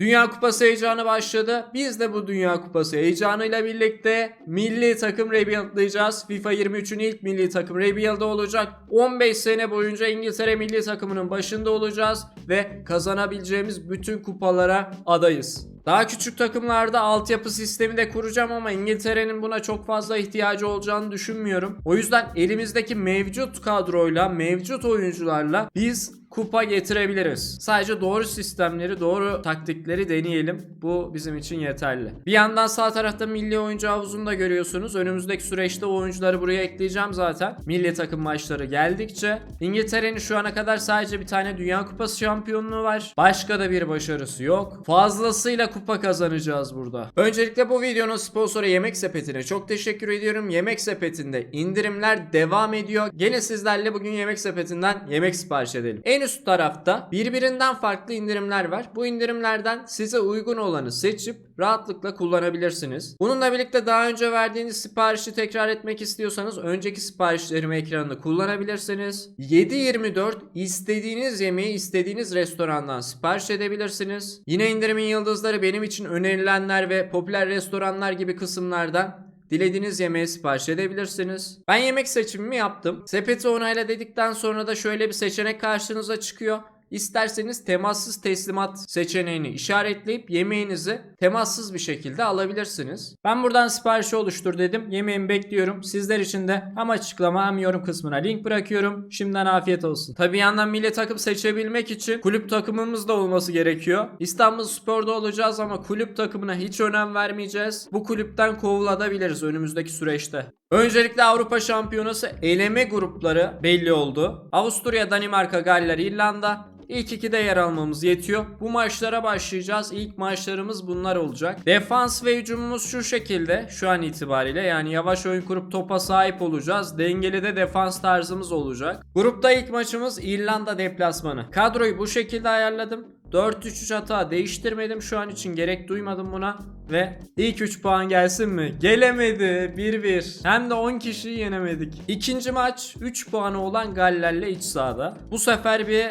Dünya Kupası heyecanı başladı. Biz de bu Dünya Kupası heyecanıyla birlikte milli takım rebuildlayacağız. FIFA 23'ün ilk milli takım rebuild'ı olacak. 15 sene boyunca İngiltere milli takımının başında olacağız ve kazanabileceğimiz bütün kupalara adayız. Daha küçük takımlarda altyapı sistemi de kuracağım ama İngiltere'nin buna çok fazla ihtiyacı olacağını düşünmüyorum. O yüzden elimizdeki mevcut kadroyla, mevcut oyuncularla biz kupa getirebiliriz. Sadece doğru sistemleri, doğru taktikleri deneyelim. Bu bizim için yeterli. Bir yandan sağ tarafta milli oyuncu havuzunu da görüyorsunuz. Önümüzdeki süreçte oyuncuları buraya ekleyeceğim zaten. Milli takım maçları geldikçe. İngiltere'nin şu ana kadar sadece bir tane Dünya Kupası şampiyonluğu var. Başka da bir başarısı yok. Fazlasıyla kupa kazanacağız burada. Öncelikle bu videonun sponsoru Yemek Sepeti'ne çok teşekkür ediyorum. Yemek Sepeti'nde indirimler devam ediyor. Gene sizlerle bugün Yemek Sepeti'nden yemek sipariş edelim. En üst tarafta birbirinden farklı indirimler var. Bu indirimlerden size uygun olanı seçip rahatlıkla kullanabilirsiniz. Bununla birlikte daha önce verdiğiniz siparişi tekrar etmek istiyorsanız önceki siparişlerimi ekranında kullanabilirsiniz. 7/24 istediğiniz yemeği istediğiniz restorandan sipariş edebilirsiniz. Yine indirimin yıldızları benim için önerilenler ve popüler restoranlar gibi kısımlardan Dilediğiniz yemeğe sipariş edebilirsiniz. Ben yemek seçimimi yaptım. Sepeti onayla dedikten sonra da şöyle bir seçenek karşınıza çıkıyor. İsterseniz temassız teslimat seçeneğini işaretleyip yemeğinizi temassız bir şekilde alabilirsiniz. Ben buradan siparişi oluştur dedim. Yemeğimi bekliyorum. Sizler için de hem açıklama hem yorum kısmına link bırakıyorum. Şimdiden afiyet olsun. Tabi yandan milli takım seçebilmek için kulüp takımımız da olması gerekiyor. İstanbul Spor'da olacağız ama kulüp takımına hiç önem vermeyeceğiz. Bu kulüpten kovulabiliriz önümüzdeki süreçte. Öncelikle Avrupa Şampiyonası eleme grupları belli oldu. Avusturya, Danimarka, Galler, İrlanda. İlk ikide yer almamız yetiyor. Bu maçlara başlayacağız. İlk maçlarımız bunlar olacak. Defans ve hücumumuz şu şekilde şu an itibariyle. Yani yavaş oyun kurup topa sahip olacağız. Dengeli de defans tarzımız olacak. Grupta ilk maçımız İrlanda deplasmanı. Kadroyu bu şekilde ayarladım. 4-3-3 hata değiştirmedim şu an için gerek duymadım buna ve ilk 3 puan gelsin mi? Gelemedi 1-1 hem de 10 kişiyi yenemedik. İkinci maç 3 puanı olan Galler'le iç sahada. Bu sefer bir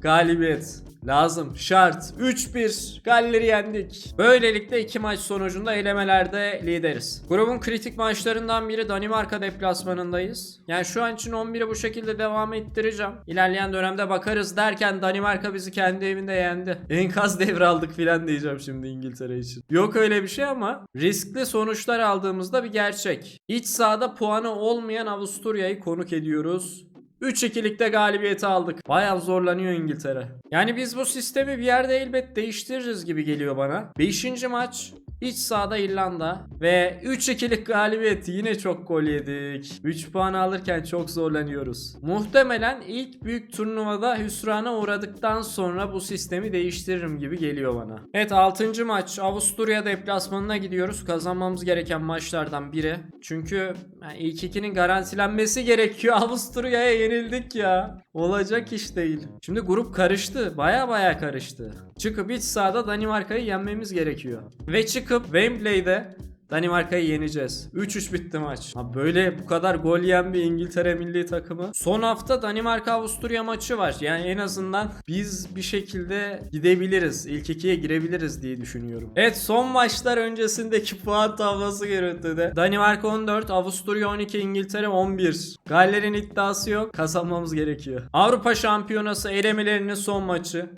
galibiyet lazım şart 3-1 Galler'i yendik. Böylelikle iki maç sonucunda elemelerde lideriz. Grubun kritik maçlarından biri Danimarka deplasmanındayız. Yani şu an için 11'i bu şekilde devam ettireceğim. İlerleyen dönemde bakarız derken Danimarka bizi kendi evinde yendi. Enkaz devraldık filan diyeceğim şimdi İngiltere için. Yok öyle bir şey ama riskli sonuçlar aldığımızda bir gerçek. İç sahada puanı olmayan Avusturya'yı konuk ediyoruz. 3-2'likte galibiyeti aldık. Bayağı zorlanıyor İngiltere. Yani biz bu sistemi bir yerde elbet değiştiririz gibi geliyor bana. 5. maç İç sahada İrlanda ve 3-2'lik galibiyet yine çok gol yedik. 3 puan alırken çok zorlanıyoruz. Muhtemelen ilk büyük turnuvada hüsrana uğradıktan sonra bu sistemi değiştiririm gibi geliyor bana. Evet 6. maç Avusturya deplasmanına gidiyoruz. Kazanmamız gereken maçlardan biri. Çünkü yani ilk ikinin garantilenmesi gerekiyor. Avusturya'ya yenildik ya. Olacak iş değil. Şimdi grup karıştı. Baya baya karıştı. Çıkıp iç sahada Danimarka'yı yenmemiz gerekiyor. Ve çıkıp Wembley'de Danimarka'yı yeneceğiz. 3-3 bitti maç. Ha böyle bu kadar gol yiyen bir İngiltere milli takımı. Son hafta Danimarka Avusturya maçı var. Yani en azından biz bir şekilde gidebiliriz. İlk ikiye girebiliriz diye düşünüyorum. Evet son maçlar öncesindeki puan tablosu görüntüde. Danimarka 14, Avusturya 12, İngiltere 11. Galler'in iddiası yok. Kazanmamız gerekiyor. Avrupa Şampiyonası elemelerinin son maçı.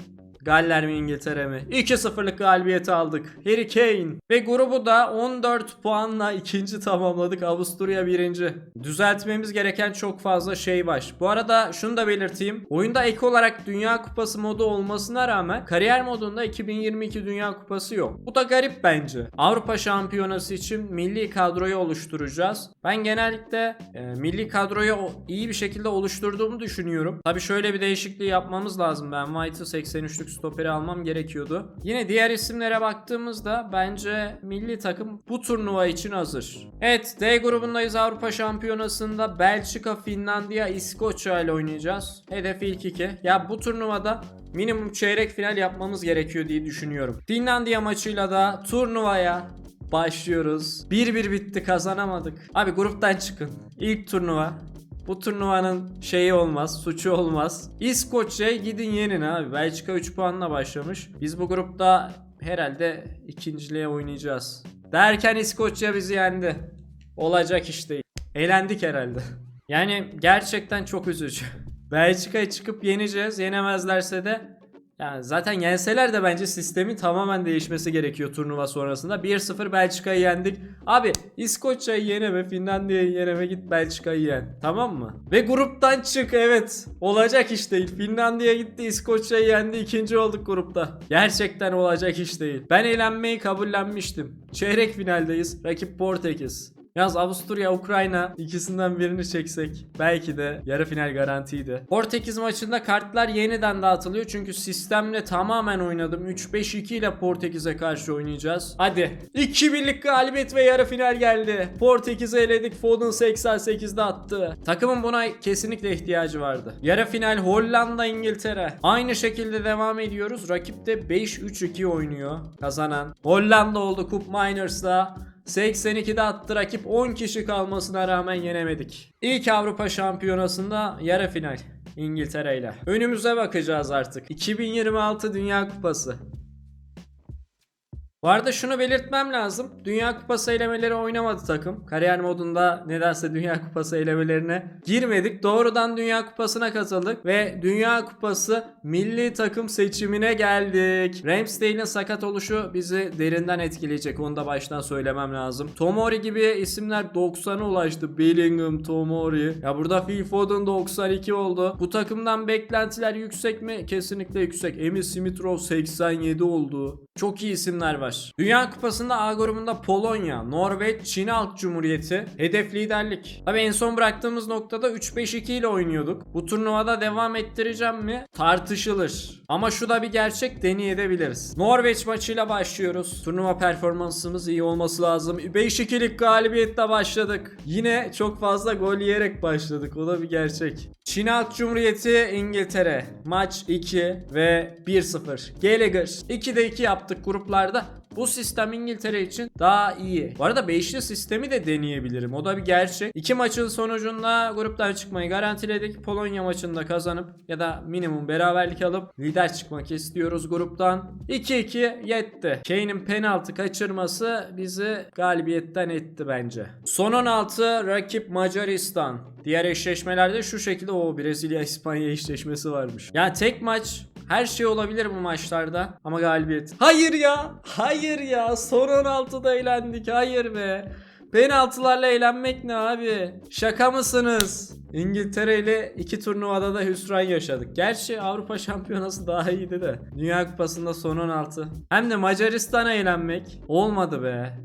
Galler mi İngiltere mi? 2-0'lık galibiyeti aldık. Harry Kane. Ve grubu da 14 puanla ikinci tamamladık. Avusturya birinci. Düzeltmemiz gereken çok fazla şey var. Bu arada şunu da belirteyim. Oyunda ek olarak Dünya Kupası modu olmasına rağmen kariyer modunda 2022 Dünya Kupası yok. Bu da garip bence. Avrupa Şampiyonası için milli kadroyu oluşturacağız. Ben genellikle e, milli kadroyu iyi bir şekilde oluşturduğumu düşünüyorum. Tabi şöyle bir değişikliği yapmamız lazım. Ben White'ı 83'lük stoperi almam gerekiyordu. Yine diğer isimlere baktığımızda bence milli takım bu turnuva için hazır. Evet D grubundayız Avrupa Şampiyonası'nda Belçika, Finlandiya, İskoçya ile oynayacağız. Hedef ilk iki. Ya bu turnuvada minimum çeyrek final yapmamız gerekiyor diye düşünüyorum. Finlandiya maçıyla da turnuvaya başlıyoruz. 1-1 bitti kazanamadık. Abi gruptan çıkın. İlk turnuva. Bu turnuvanın şeyi olmaz, suçu olmaz. İskoçya'ya gidin yenin abi. Belçika 3 puanla başlamış. Biz bu grupta herhalde ikinciliğe oynayacağız. Derken İskoçya bizi yendi. Olacak iş değil. Eğlendik herhalde. Yani gerçekten çok üzücü. Belçika'ya çıkıp yeneceğiz. Yenemezlerse de yani zaten yenseler de bence sistemin tamamen değişmesi gerekiyor turnuva sonrasında. 1-0 Belçika'yı yendik. Abi İskoçya'yı yeneme, Finlandiya'yı yeneme git Belçika'yı yen. Tamam mı? Ve gruptan çık evet. Olacak iş değil. Finlandiya gitti İskoçya'yı yendi. ikinci olduk grupta. Gerçekten olacak iş değil. Ben eğlenmeyi kabullenmiştim. Çeyrek finaldeyiz. Rakip Portekiz. Yalnız Avusturya, Ukrayna ikisinden birini çeksek belki de yarı final garantiydi. Portekiz maçında kartlar yeniden dağıtılıyor çünkü sistemle tamamen oynadım. 3-5-2 ile Portekiz'e karşı oynayacağız. Hadi 2 birlik galibiyet ve yarı final geldi. Portekiz'i eledik. Foden 88'de attı. Takımın buna kesinlikle ihtiyacı vardı. Yarı final Hollanda, İngiltere. Aynı şekilde devam ediyoruz. Rakip de 5-3-2 oynuyor. Kazanan Hollanda oldu Cup Miners'da. 82'de attı rakip 10 kişi kalmasına rağmen yenemedik. İlk Avrupa Şampiyonası'nda yarı final İngiltere ile. Önümüze bakacağız artık. 2026 Dünya Kupası. Bu arada şunu belirtmem lazım. Dünya Kupası elemeleri oynamadı takım. Kariyer modunda nedense Dünya Kupası elemelerine girmedik. Doğrudan Dünya Kupası'na katıldık ve Dünya Kupası milli takım seçimine geldik. Ramsdale'in sakat oluşu bizi derinden etkileyecek. Onu da baştan söylemem lazım. Tomori gibi isimler 90'a ulaştı. Bellingham, Tomori. Ya burada Phil Foden 92 oldu. Bu takımdan beklentiler yüksek mi? Kesinlikle yüksek. Emil Smith-Rowe 87 oldu. Çok iyi isimler var. Dünya Kupası'nda A grubunda Polonya, Norveç, Çin Halk Cumhuriyeti hedef liderlik. Tabi en son bıraktığımız noktada 3-5-2 ile oynuyorduk. Bu turnuvada devam ettireceğim mi? Tartışılır. Ama şu da bir gerçek deneyebiliriz. Norveç maçıyla başlıyoruz. Turnuva performansımız iyi olması lazım. 5-2'lik galibiyetle başladık. Yine çok fazla gol yiyerek başladık. O da bir gerçek. Çin Halk Cumhuriyeti İngiltere maç 2 ve 1-0. Gallagher 2'de 2 yaptık gruplarda. Bu sistem İngiltere için daha iyi. Bu arada 5'li sistemi de deneyebilirim. O da bir gerçek. İki maçın sonucunda gruptan çıkmayı garantiledik. Polonya maçında kazanıp ya da minimum beraberlik alıp lider çıkmak istiyoruz gruptan. 2-2 yetti. Kane'in penaltı kaçırması bizi galibiyetten etti bence. Son 16 rakip Macaristan. Diğer eşleşmelerde şu şekilde o Brezilya İspanya eşleşmesi varmış. Yani tek maç her şey olabilir bu maçlarda ama galibiyet. Hayır ya. Hayır ya. Son 16'da eğlendik. Hayır be. Penaltılarla eğlenmek ne abi? Şaka mısınız? İngiltere ile iki turnuvada da hüsran yaşadık. Gerçi Avrupa Şampiyonası daha iyiydi de. Dünya Kupası'nda son 16. Hem de Macaristan'a eğlenmek. Olmadı be.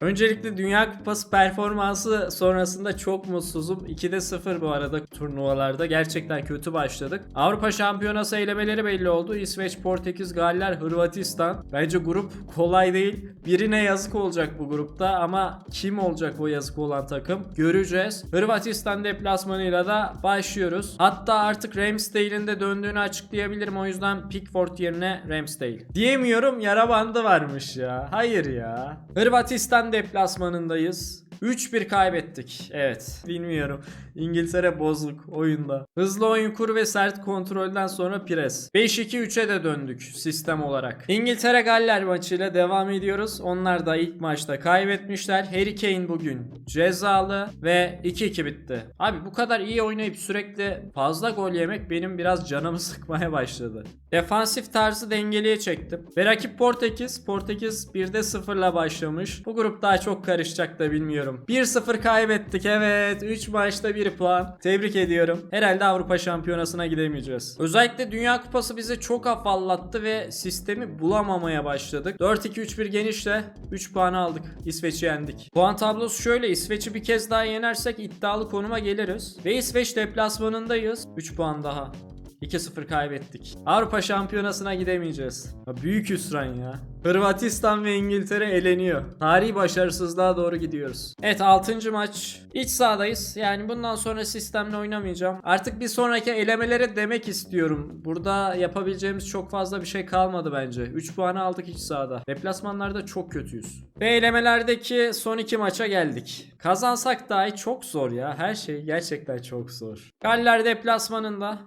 Öncelikle Dünya Kupası performansı sonrasında çok mutsuzum. 2'de 0 bu arada turnuvalarda. Gerçekten kötü başladık. Avrupa Şampiyonası elemeleri belli oldu. İsveç, Portekiz, Galler, Hırvatistan. Bence grup kolay değil. Birine yazık olacak bu grupta ama kim olacak o yazık olan takım? Göreceğiz. Hırvatistan deplasmanıyla da başlıyoruz. Hatta artık Ramsdale'in de döndüğünü açıklayabilirim. O yüzden Pickford yerine Ramsdale. Diyemiyorum yara bandı varmış ya. Hayır ya. Hırvatistan deplasmanındayız. 3-1 kaybettik. Evet. Bilmiyorum. İngiltere bozuk oyunda. Hızlı oyun kur ve sert kontrolden sonra pres. 5-2-3'e de döndük sistem olarak. İngiltere Galler maçıyla devam ediyoruz. Onlar da ilk maçta kaybetmişler. Harry Kane bugün cezalı ve 2-2 bitti. Abi bu kadar iyi oynayıp sürekli fazla gol yemek benim biraz canımı sıkmaya başladı. Defansif tarzı dengeliye çektim. Ve rakip Portekiz. Portekiz 1'de 0'la başlamış. Bu grup daha çok karışacak da bilmiyorum. 1-0 kaybettik evet. 3 maçta 1 puan. Tebrik ediyorum. Herhalde Avrupa Şampiyonası'na gidemeyeceğiz. Özellikle Dünya Kupası bizi çok afallattı ve sistemi bulamamaya başladık. 4-2-3-1 genişle 3 puan aldık. İsveç'i yendik. Puan tablosu şöyle. İsveç'i bir kez daha yenersek iddialı konuma geliriz. Ve İsveç deplasmanındayız. 3 puan daha. 2-0 kaybettik. Avrupa Şampiyonası'na gidemeyeceğiz. Ya büyük hüsran ya. Hırvatistan ve İngiltere eleniyor. Tarihi başarısızlığa doğru gidiyoruz. Evet 6. maç. İç sahadayız. Yani bundan sonra sistemle oynamayacağım. Artık bir sonraki elemelere demek istiyorum. Burada yapabileceğimiz çok fazla bir şey kalmadı bence. 3 puanı aldık iç sahada. Deplasmanlarda çok kötüyüz. Ve elemelerdeki son iki maça geldik. Kazansak dahi çok zor ya. Her şey gerçekten çok zor. Galler deplasmanında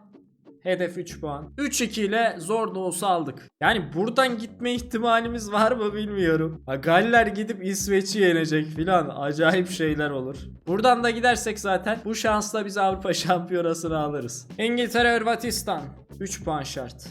Hedef 3 puan. 3-2 ile zor da olsa aldık. Yani buradan gitme ihtimalimiz var mı bilmiyorum. Ha, Galler gidip İsveç'i yenecek filan. Acayip şeyler olur. Buradan da gidersek zaten bu şansla biz Avrupa Şampiyonası'nı alırız. İngiltere Hırvatistan. 3 puan şart.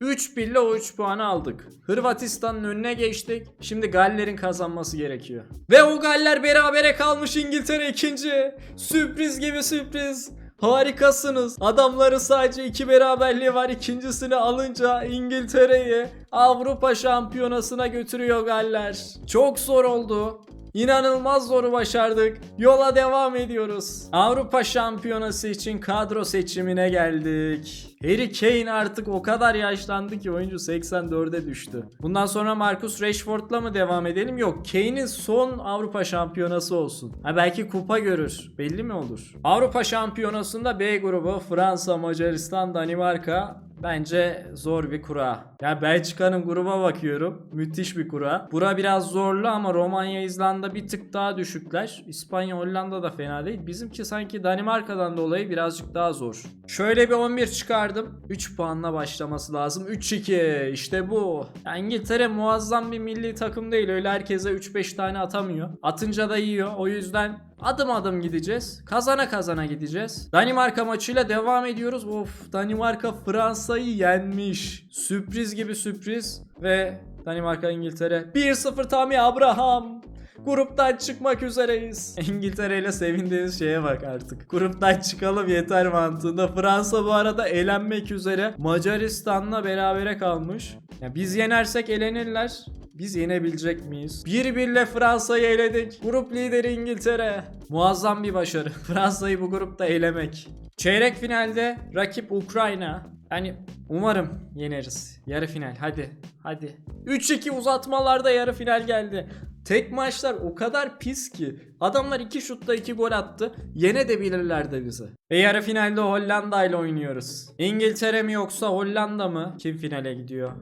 3 birle o 3 puanı aldık. Hırvatistan'ın önüne geçtik. Şimdi Galler'in kazanması gerekiyor. Ve o Galler berabere kalmış İngiltere ikinci. Sürpriz gibi sürpriz. Harikasınız. Adamları sadece iki beraberliği var. İkincisini alınca İngiltere'yi Avrupa Şampiyonası'na götürüyor Galler. Çok zor oldu. İnanılmaz zoru başardık. Yola devam ediyoruz. Avrupa Şampiyonası için kadro seçimine geldik. Harry Kane artık o kadar yaşlandı ki oyuncu 84'e düştü. Bundan sonra Marcus Rashford'la mı devam edelim? Yok. Kane'in son Avrupa Şampiyonası olsun. Ha belki kupa görür. Belli mi olur? Avrupa Şampiyonası'nda B grubu Fransa, Macaristan, Danimarka Bence zor bir kura. Ya Belçika'nın gruba bakıyorum. Müthiş bir kura. Bura biraz zorlu ama Romanya, İzlanda bir tık daha düşükler. İspanya, Hollanda da fena değil. Bizimki sanki Danimarka'dan dolayı birazcık daha zor. Şöyle bir 11 çıkardım. 3 puanla başlaması lazım. 3-2 işte bu. İngiltere muazzam bir milli takım değil. Öyle herkese 3-5 tane atamıyor. Atınca da yiyor. O yüzden Adım adım gideceğiz. Kazana kazana gideceğiz. Danimarka maçıyla devam ediyoruz. Of Danimarka Fransa'yı yenmiş. Sürpriz gibi sürpriz. Ve Danimarka İngiltere 1-0 Tammy Abraham. Gruptan çıkmak üzereyiz. İngiltere ile sevindiğiniz şeye bak artık. Gruptan çıkalım yeter mantığında. Fransa bu arada elenmek üzere. Macaristan'la berabere kalmış. Ya biz yenersek elenirler. Biz yenebilecek miyiz? Bir birle Fransa'yı eledik. Grup lideri İngiltere. Muazzam bir başarı. Fransa'yı bu grupta elemek. Çeyrek finalde rakip Ukrayna. Yani umarım yeneriz. Yarı final hadi. Hadi. 3-2 uzatmalarda yarı final geldi. Tek maçlar o kadar pis ki. Adamlar 2 şutta 2 gol attı. Yene de bilirlerdi bizi. Ve yarı finalde Hollanda ile oynuyoruz. İngiltere mi yoksa Hollanda mı? Kim finale gidiyor?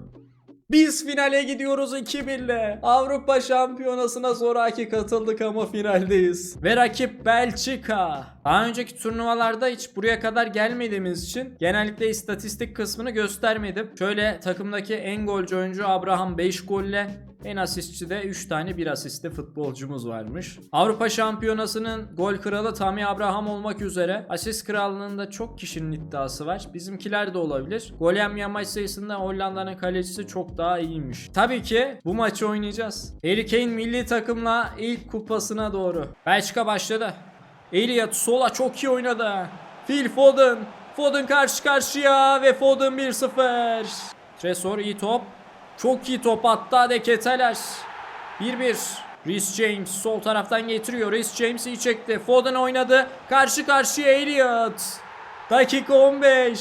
Biz finale gidiyoruz 2-1'le. Avrupa Şampiyonası'na zoraki katıldık ama finaldeyiz. Ve rakip Belçika. Daha önceki turnuvalarda hiç buraya kadar gelmediğimiz için genellikle istatistik kısmını göstermedim. Şöyle takımdaki en golcü oyuncu Abraham 5 golle en asistçi de 3 tane 1 asistli futbolcumuz varmış. Avrupa Şampiyonası'nın gol kralı Tammy Abraham olmak üzere asist krallığında çok kişinin iddiası var. Bizimkiler de olabilir. Gol yem maç sayısında Hollanda'nın kalecisi çok daha iyiymiş. Tabii ki bu maçı oynayacağız. Harry Kane milli takımla ilk kupasına doğru. Belçika başladı. Elliot sola çok iyi oynadı. Phil Foden. Foden karşı karşıya ve Foden 1-0. Tresor iyi top. Çok iyi top hatta Deketeler. 1-1. Rhys James sol taraftan getiriyor. Rhys James iyi çekti. Foden oynadı. Karşı karşıya Elliot. Dakika 15.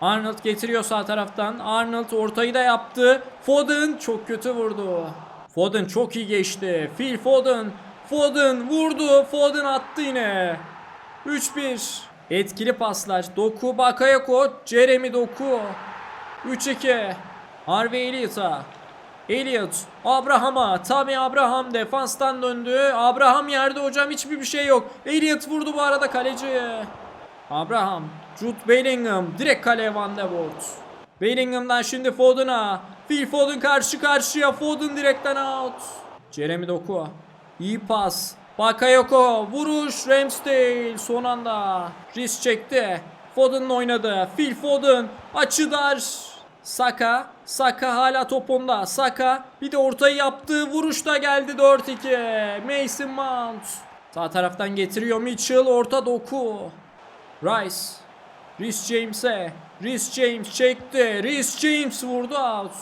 Arnold getiriyor sağ taraftan. Arnold ortayı da yaptı. Foden çok kötü vurdu. Foden çok iyi geçti. Phil Foden. Foden vurdu. Foden attı yine. 3-1. Etkili paslar. Doku Bakayoko. Jeremy Doku. 3-2. Harvey Elliott'a. Elliot Abraham'a. Tammy Abraham defanstan döndü. Abraham yerde hocam hiçbir bir şey yok. Elliot vurdu bu arada kaleci. Abraham. Jude Bellingham. Direkt kaleye Van de Voort. Bellingham'dan şimdi Foden'a. Phil Foden karşı karşıya. Foden direkten out. Jeremy Doku. İyi pas. Bakayoko. Vuruş. Ramsdale. Son anda. Risk çekti. Foden oynadı. Phil Foden. Açı dar. Saka. Saka hala top onda. Saka bir de ortayı yaptığı vuruş da geldi 4-2. Mason Mount. Sağ taraftan getiriyor Mitchell. Orta doku. Rice. Rhys James'e. Rhys James çekti. Rhys James vurdu out.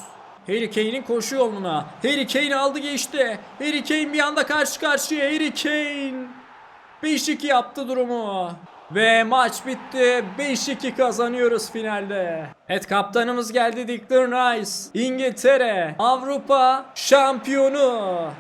Harry Kane'in koşu yoluna. Harry Kane aldı geçti. Harry Kane bir anda karşı karşıya. Harry Kane. 5-2 yaptı durumu. Ve maç bitti. 5-2 kazanıyoruz finalde. Evet kaptanımız geldi Declan Rice. İngiltere Avrupa şampiyonu.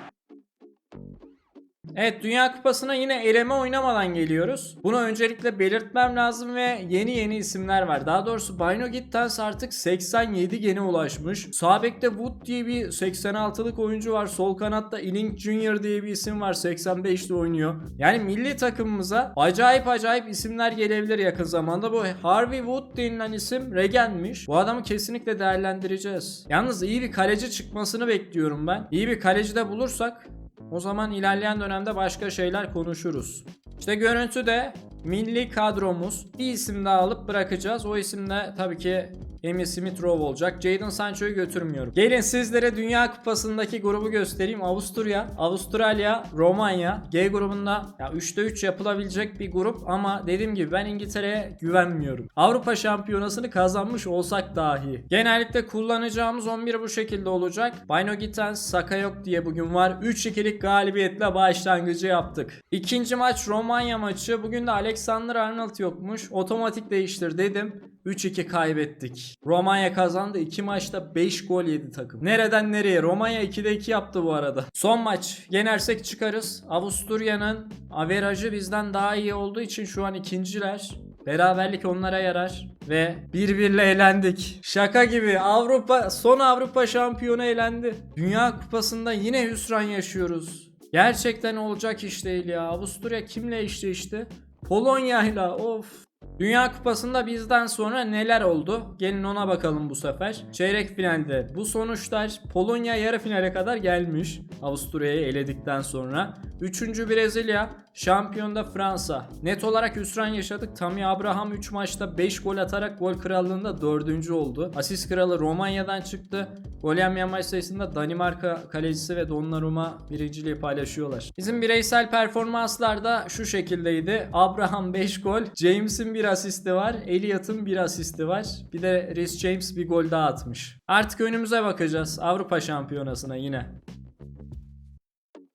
Evet Dünya Kupası'na yine eleme oynamadan geliyoruz. Bunu öncelikle belirtmem lazım ve yeni yeni isimler var. Daha doğrusu Bino Gittens artık 87 gene ulaşmış. Sağ bekte Wood diye bir 86'lık oyuncu var. Sol kanatta Inning Jr. diye bir isim var. 85'te oynuyor. Yani milli takımımıza acayip acayip isimler gelebilir yakın zamanda. Bu Harvey Wood denilen isim Regen'miş. Bu adamı kesinlikle değerlendireceğiz. Yalnız iyi bir kaleci çıkmasını bekliyorum ben. İyi bir kaleci de bulursak o zaman ilerleyen dönemde başka şeyler konuşuruz. İşte görüntüde milli kadromuz bir isim daha alıp bırakacağız. O isim de tabii ki Emil Smith Rowe olacak. Jadon Sancho'yu götürmüyorum. Gelin sizlere Dünya Kupası'ndaki grubu göstereyim. Avusturya, Avustralya, Romanya. G grubunda ya 3'te 3 yapılabilecek bir grup ama dediğim gibi ben İngiltere'ye güvenmiyorum. Avrupa Şampiyonası'nı kazanmış olsak dahi. Genellikle kullanacağımız 11 bu şekilde olacak. Bino Gittens, Saka yok diye bugün var. 3-2'lik galibiyetle başlangıcı yaptık. İkinci maç Romanya maçı. Bugün de Alexander Arnold yokmuş. Otomatik değiştir dedim. 3-2 kaybettik. Romanya kazandı. 2 maçta 5 gol yedi takım. Nereden nereye? Romanya 2'de 2 yaptı bu arada. Son maç. Yenersek çıkarız. Avusturya'nın averajı bizden daha iyi olduğu için şu an ikinciler. Beraberlik onlara yarar ve birbirle elendik. Şaka gibi Avrupa son Avrupa şampiyonu elendi. Dünya Kupası'nda yine hüsran yaşıyoruz. Gerçekten olacak iş değil ya. Avusturya kimle eşleşti? Polonya'yla of. Dünya Kupası'nda bizden sonra neler oldu? Gelin ona bakalım bu sefer. Çeyrek finalde bu sonuçlar Polonya yarı finale kadar gelmiş. Avusturya'yı eledikten sonra. Üçüncü Brezilya, şampiyonda Fransa. Net olarak hüsran yaşadık. Tammy Abraham 3 maçta 5 gol atarak gol krallığında 4. oldu. Asist kralı Romanya'dan çıktı. Gol yemeyen maç sayısında Danimarka kalecisi ve Donnarumma birinciliği paylaşıyorlar. Bizim bireysel performanslar da şu şekildeydi. Abraham 5 gol, James'in bir asisti var, Elliot'ın bir asisti var. Bir de Reece James bir gol daha atmış. Artık önümüze bakacağız Avrupa Şampiyonası'na yine.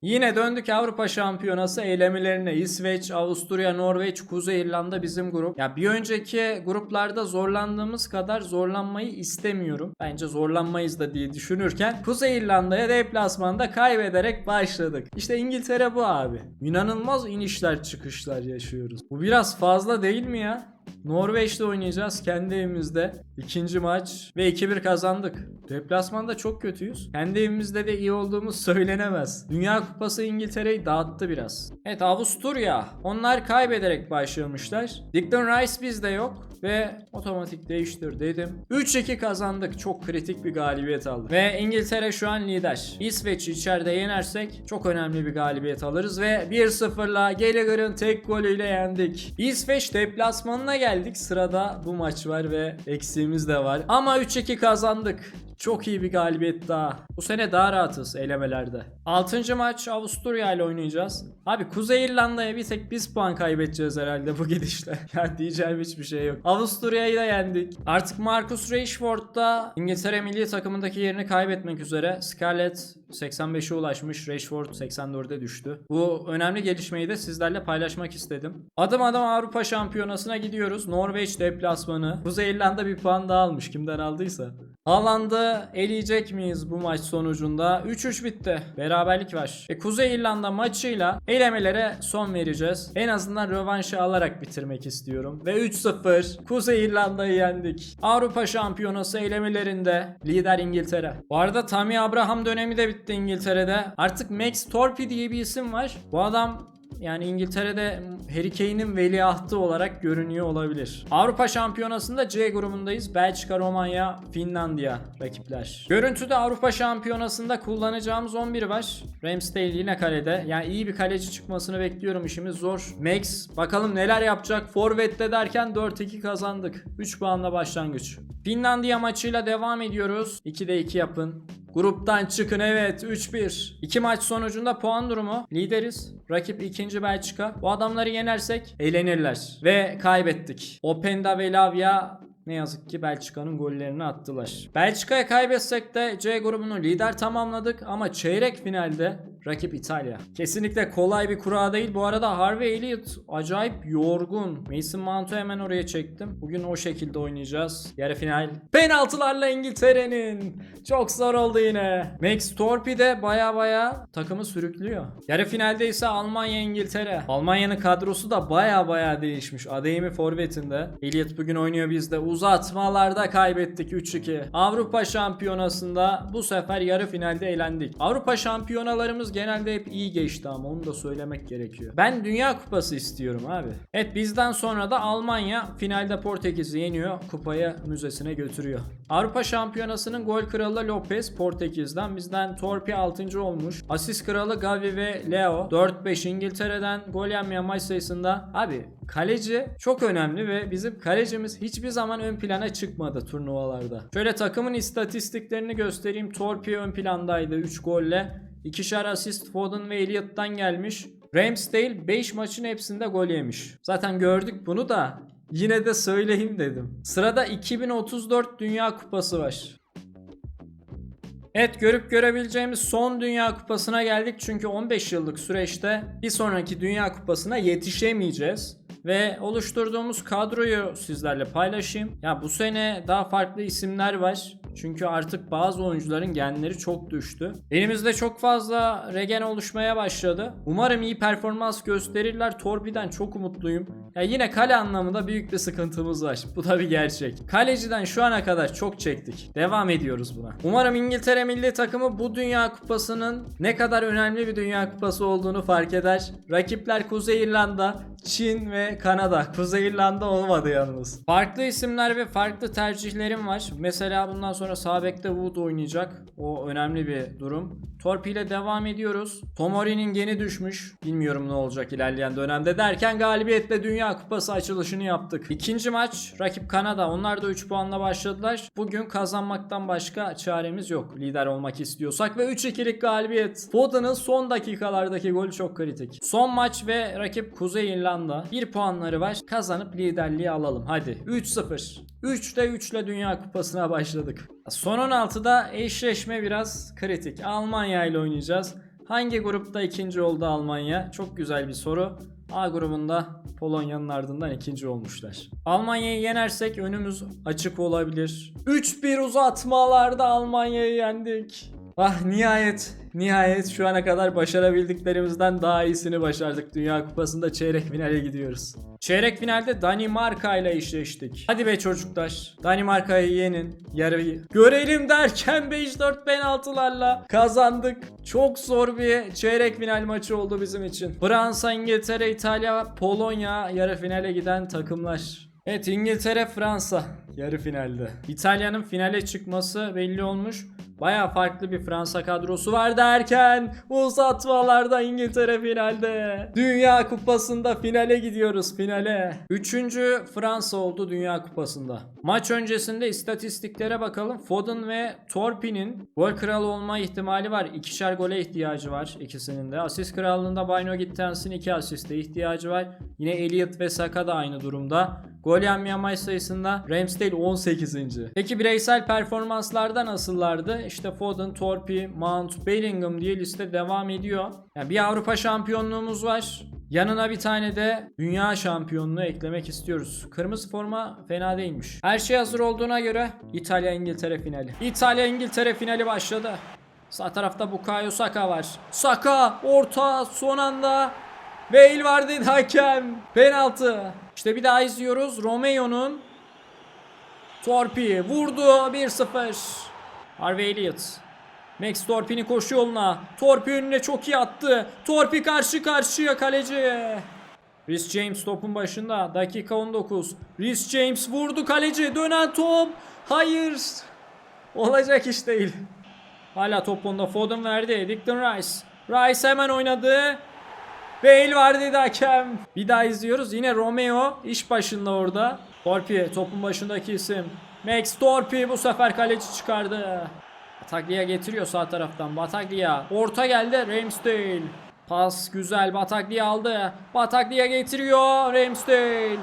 Yine döndük Avrupa Şampiyonası elemelerine. İsveç, Avusturya, Norveç, Kuzey İrlanda bizim grup. Ya bir önceki gruplarda zorlandığımız kadar zorlanmayı istemiyorum. Bence zorlanmayız da diye düşünürken Kuzey İrlanda'ya deplasmanda kaybederek başladık. İşte İngiltere bu abi. İnanılmaz inişler çıkışlar yaşıyoruz. Bu biraz fazla değil mi ya? Norveç'te oynayacağız kendi evimizde. İkinci maç ve 2-1 kazandık. Deplasmanda çok kötüyüz. Kendi evimizde de iyi olduğumuz söylenemez. Dünya Kupası İngiltere'yi dağıttı biraz. Evet Avusturya. Onlar kaybederek başlamışlar. Declan Rice bizde yok ve otomatik değiştir dedim. 3-2 kazandık. Çok kritik bir galibiyet aldık. Ve İngiltere şu an lider. İsveç içeride yenersek çok önemli bir galibiyet alırız ve 1-0'la Gallagher'ın tek golüyle yendik. İsveç deplasmanına geldik. Sırada bu maç var ve eksiğimiz de var. Ama 3-2 kazandık. Çok iyi bir galibiyet daha. Bu sene daha rahatız elemelerde. 6. maç Avusturya ile oynayacağız. Abi Kuzey İrlanda'ya bir tek biz puan kaybedeceğiz herhalde bu gidişle. ya diyeceğim hiçbir şey yok. Avusturya'yı da yendik. Artık Marcus Rashford da İngiltere milli takımındaki yerini kaybetmek üzere. Scarlett 85'e ulaşmış. Rashford 84'e düştü. Bu önemli gelişmeyi de sizlerle paylaşmak istedim. Adım adım Avrupa Şampiyonası'na gidiyoruz. Norveç deplasmanı. Kuzey İrlanda bir puan daha almış. Kimden aldıysa. Haaland'ı eleyecek miyiz bu maç sonucunda? 3-3 bitti. Beraberlik var. E Kuzey İrlanda maçıyla elemelere son vereceğiz. En azından rövanşı alarak bitirmek istiyorum. Ve 3-0 Kuzey İrlanda'yı yendik. Avrupa Şampiyonası elemelerinde lider İngiltere. Bu arada Tammy Abraham dönemi de bitti İngiltere'de. Artık Max Torpy diye bir isim var. Bu adam yani İngiltere'de Harry Kane'in veliahtı olarak görünüyor olabilir. Avrupa Şampiyonası'nda C grubundayız. Belçika, Romanya, Finlandiya rakipler. Görüntüde Avrupa Şampiyonası'nda kullanacağımız 11 var. Ramsdale yine kalede. Yani iyi bir kaleci çıkmasını bekliyorum. İşimiz zor. Max bakalım neler yapacak. Forvet'te derken 4-2 kazandık. 3 puanla başlangıç. Finlandiya maçıyla devam ediyoruz. 2'de 2 yapın. Gruptan çıkın evet 3-1. İki maç sonucunda puan durumu lideriz. Rakip ikinci Belçika. Bu adamları yenersek eğlenirler. Ve kaybettik. Openda ve Lavia ne yazık ki Belçika'nın gollerini attılar. Belçika'ya kaybetsek de C grubunu lider tamamladık ama çeyrek finalde Rakip İtalya. Kesinlikle kolay bir kura değil. Bu arada Harvey Elliott acayip yorgun. Mason Mount'u hemen oraya çektim. Bugün o şekilde oynayacağız. Yarı final. Penaltılarla İngiltere'nin. Çok zor oldu yine. Max Torpy de baya baya takımı sürüklüyor. Yarı finalde ise Almanya İngiltere. Almanya'nın kadrosu da baya baya değişmiş. Adeyemi forvetinde. Elliot bugün oynuyor bizde. Uzatmalarda kaybettik 3-2. Avrupa Şampiyonası'nda bu sefer yarı finalde elendik. Avrupa şampiyonalarımız genelde hep iyi geçti ama onu da söylemek gerekiyor. Ben Dünya Kupası istiyorum abi. Evet bizden sonra da Almanya finalde Portekiz'i yeniyor. Kupayı müzesine götürüyor. Avrupa Şampiyonası'nın gol kralı Lopez Portekiz'den. Bizden Torpi 6. olmuş. Asist kralı Gavi ve Leo 4-5 İngiltere'den gol yenmeyen maç sayısında. Abi kaleci çok önemli ve bizim kalecimiz hiçbir zaman ön plana çıkmadı turnuvalarda. Şöyle takımın istatistiklerini göstereyim. Torpi ön plandaydı 3 golle. İkişer asist Foden ve Elliott'tan gelmiş. Ramsdale 5 maçın hepsinde gol yemiş. Zaten gördük bunu da yine de söyleyeyim dedim. Sırada 2034 Dünya Kupası var. Evet görüp görebileceğimiz son Dünya Kupası'na geldik çünkü 15 yıllık süreçte bir sonraki Dünya Kupası'na yetişemeyeceğiz. Ve oluşturduğumuz kadroyu sizlerle paylaşayım. Ya bu sene daha farklı isimler var. Çünkü artık bazı oyuncuların genleri çok düştü. Elimizde çok fazla regen oluşmaya başladı. Umarım iyi performans gösterirler. Torbi'den çok umutluyum. Ya yine kale anlamında büyük bir sıkıntımız var. Bu da bir gerçek. Kaleciden şu ana kadar çok çektik. Devam ediyoruz buna. Umarım İngiltere milli takımı bu Dünya Kupası'nın ne kadar önemli bir Dünya Kupası olduğunu fark eder. Rakipler Kuzey İrlanda, Çin ve Kanada. Kuzey İrlanda olmadı yalnız. Farklı isimler ve farklı tercihlerim var. Mesela bundan sonra sağ bekte Wood oynayacak. O önemli bir durum. Torpi ile devam ediyoruz. Tomori'nin geni düşmüş. Bilmiyorum ne olacak ilerleyen dönemde derken galibiyetle Dünya Kupası açılışını yaptık. İkinci maç rakip Kanada. Onlar da 3 puanla başladılar. Bugün kazanmaktan başka çaremiz yok. Lider olmak istiyorsak ve 3-2'lik galibiyet. Foden'ın son dakikalardaki golü çok kritik. Son maç ve rakip Kuzey İrlanda. 1 puanları var. Kazanıp liderliği alalım. Hadi 3-0. 3'te 3 ile Dünya Kupası'na başladık. Son 16'da eşleşme biraz kritik. Almanya ile oynayacağız. Hangi grupta ikinci oldu Almanya? Çok güzel bir soru. A grubunda Polonya'nın ardından ikinci olmuşlar. Almanya'yı yenersek önümüz açık olabilir. 3-1 uzatmalarda Almanya'yı yendik. Ah nihayet, nihayet şu ana kadar başarabildiklerimizden daha iyisini başardık. Dünya Kupası'nda çeyrek finale gidiyoruz. Çeyrek finalde Danimarka ile eşleştik. Hadi be çocuklar. Danimarka'yı yenin. Yarıyı görelim derken 5-4 penaltılarla kazandık. Çok zor bir çeyrek final maçı oldu bizim için. Fransa, İngiltere, İtalya, Polonya yarı finale giden takımlar. Evet İngiltere, Fransa yarı finalde. İtalya'nın finale çıkması belli olmuş. Baya farklı bir Fransa kadrosu var derken uzatmalarda İngiltere finalde. Dünya Kupası'nda finale gidiyoruz finale. Üçüncü Fransa oldu Dünya Kupası'nda. Maç öncesinde istatistiklere bakalım. Foden ve Torpi'nin gol kralı olma ihtimali var. İkişer gole ihtiyacı var ikisinin de. Asist krallığında Bino Gittens'in iki asiste ihtiyacı var. Yine Elliot ve Saka da aynı durumda. Gol yenmeyen maç sayısında Ramsdale 18. Peki bireysel performanslarda nasıllardı? İşte Foden, Torpi, Mount, Bellingham diye liste devam ediyor. Yani bir Avrupa şampiyonluğumuz var. Yanına bir tane de dünya şampiyonluğu eklemek istiyoruz. Kırmızı forma fena değilmiş. Her şey hazır olduğuna göre İtalya İngiltere finali. İtalya İngiltere finali başladı. Sağ tarafta Bukayo Saka var. Saka orta son anda Bale vardı hakem. Penaltı. İşte bir daha izliyoruz. Romeo'nun Torpi vurdu 1-0. Harvey Elliott. Max Torpi'nin koşu yoluna. Torpi önüne çok iyi attı. Torpi karşı karşıya kaleci. Rhys James topun başında. Dakika 19. Rhys James vurdu kaleci. Dönen top. Hayır. Olacak iş değil. Hala top onda Foden verdi. Declan Rice. Rice hemen oynadı. Bale var dedi hakem. Bir daha izliyoruz. Yine Romeo iş başında orada. Torpi topun başındaki isim. Max Torpi bu sefer kaleci çıkardı. Bataglia getiriyor sağ taraftan. Bataglia. Orta geldi. Ramsdale. Pas güzel. Bataglia aldı. Bataglia getiriyor. Ramsdale.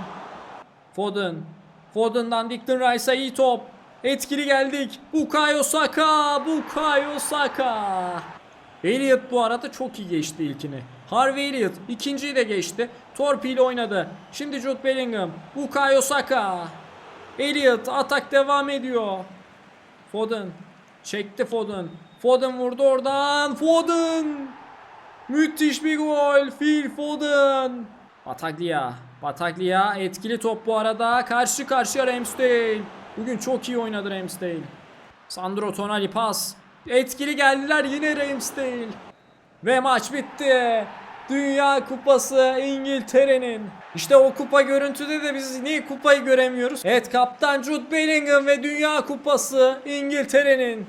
Foden. Foden'dan Declan Rice'a iyi top. Etkili geldik. Bukayo Saka. Bukayo Saka. Elliot bu arada çok iyi geçti ilkini. Harvey Elliot ikinciyi de geçti. Torpil oynadı. Şimdi Jude Bellingham. Bukayo Saka. Elliot atak devam ediyor. Foden. Çekti Foden. Foden vurdu oradan. Foden. Müthiş bir gol. Phil Foden. Bataglia. Bataglia etkili top bu arada. Karşı karşıya Ramsdale. Bugün çok iyi oynadı Ramsdale. Sandro Tonali pas. Etkili geldiler yine Ramsdale. Ve maç bitti. Dünya Kupası İngiltere'nin. İşte o kupa görüntüde de biz niye kupayı göremiyoruz? Evet kaptan Jude Bellingham ve Dünya Kupası İngiltere'nin.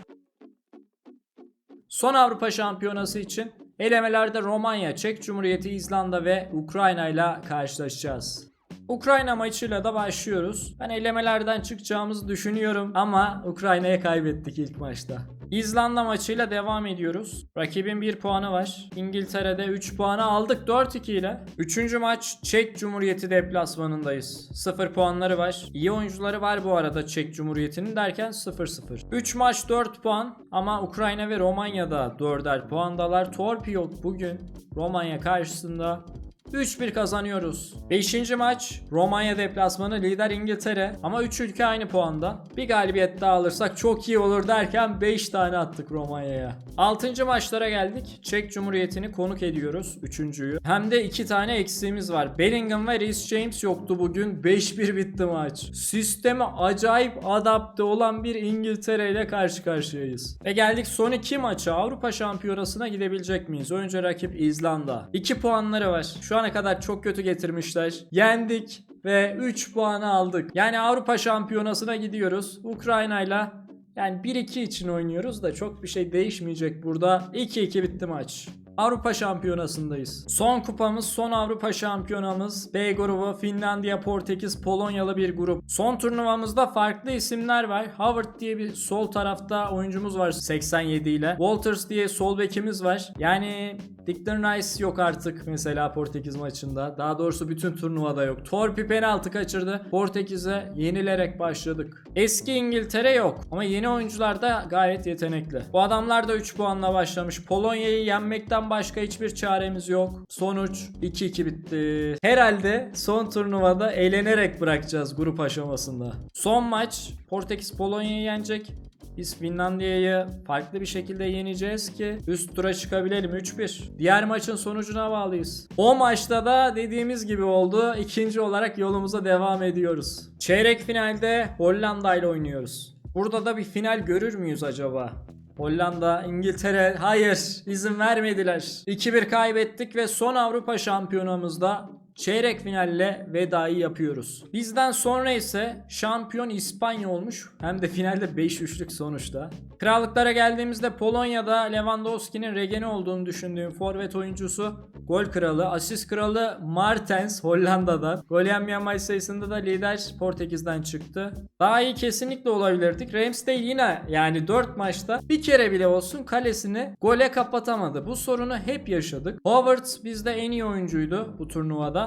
Son Avrupa Şampiyonası için elemelerde Romanya, Çek Cumhuriyeti, İzlanda ve Ukrayna ile karşılaşacağız. Ukrayna maçıyla da başlıyoruz. Ben elemelerden çıkacağımızı düşünüyorum ama Ukrayna'ya kaybettik ilk maçta. İzlanda maçıyla devam ediyoruz. Rakibin 1 puanı var. İngiltere'de 3 puanı aldık 4-2 ile. Üçüncü maç Çek Cumhuriyeti deplasmanındayız. 0 puanları var. İyi oyuncuları var bu arada Çek Cumhuriyeti'nin derken 0-0. 3 maç 4 puan ama Ukrayna ve Romanya'da 4'er puandalar. Torpi yok bugün. Romanya karşısında 3-1 kazanıyoruz. 5. maç Romanya deplasmanı lider İngiltere ama 3 ülke aynı puanda. Bir galibiyet daha alırsak çok iyi olur derken 5 tane attık Romanya'ya. 6. maçlara geldik. Çek Cumhuriyeti'ni konuk ediyoruz. Üçüncüyü. Hem de 2 tane eksiğimiz var. Bellingham ve Reece James yoktu bugün. 5-1 bitti maç. Sisteme acayip adapte olan bir İngiltere ile karşı karşıyayız. Ve geldik son 2 maça. Avrupa Şampiyonası'na gidebilecek miyiz? Önce rakip İzlanda. 2 puanları var. Şu ana kadar çok kötü getirmişler. Yendik ve 3 puanı aldık. Yani Avrupa Şampiyonası'na gidiyoruz. Ukrayna'yla yani 1-2 için oynuyoruz da çok bir şey değişmeyecek burada. 2-2 bitti maç. Avrupa Şampiyonası'ndayız. Son kupamız, son Avrupa Şampiyonamız. B grubu Finlandiya, Portekiz, Polonyalı bir grup. Son turnuvamızda farklı isimler var. Howard diye bir sol tarafta oyuncumuz var 87 ile. Walters diye sol bekimiz var. Yani Declan Rice yok artık mesela Portekiz maçında. Daha doğrusu bütün turnuvada yok. Torpi penaltı kaçırdı. Portekiz'e yenilerek başladık. Eski İngiltere yok ama yeni oyuncular da gayet yetenekli. Bu adamlar da 3 puanla başlamış. Polonya'yı yenmekten başka hiçbir çaremiz yok. Sonuç 2-2 bitti. Herhalde son turnuvada eğlenerek bırakacağız grup aşamasında. Son maç Portekiz Polonya'yı yenecek. Biz Finlandiya'yı farklı bir şekilde yeneceğiz ki üst tura çıkabilelim 3-1. Diğer maçın sonucuna bağlıyız. O maçta da dediğimiz gibi oldu. İkinci olarak yolumuza devam ediyoruz. Çeyrek finalde Hollanda ile oynuyoruz. Burada da bir final görür müyüz acaba? Hollanda, İngiltere hayır izin vermediler. 2-1 kaybettik ve son Avrupa şampiyonamızda çeyrek finalle vedayı yapıyoruz. Bizden sonra ise şampiyon İspanya olmuş. Hem de finalde 5-3'lük sonuçta. Krallıklara geldiğimizde Polonya'da Lewandowski'nin regeni olduğunu düşündüğüm forvet oyuncusu gol kralı, asist kralı Martens Hollanda'dan. Gol yemeyen maç sayısında da lider Portekiz'den çıktı. Daha iyi kesinlikle olabilirdik. Ramsdale yine yani 4 maçta bir kere bile olsun kalesini gole kapatamadı. Bu sorunu hep yaşadık. Howard bizde en iyi oyuncuydu bu turnuvada.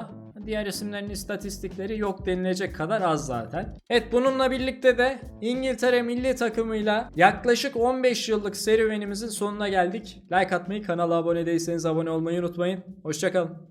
Diğer isimlerin istatistikleri yok denilecek kadar az zaten. Evet bununla birlikte de İngiltere milli takımıyla yaklaşık 15 yıllık serüvenimizin sonuna geldik. Like atmayı, kanala abone değilseniz abone olmayı unutmayın. Hoşçakalın.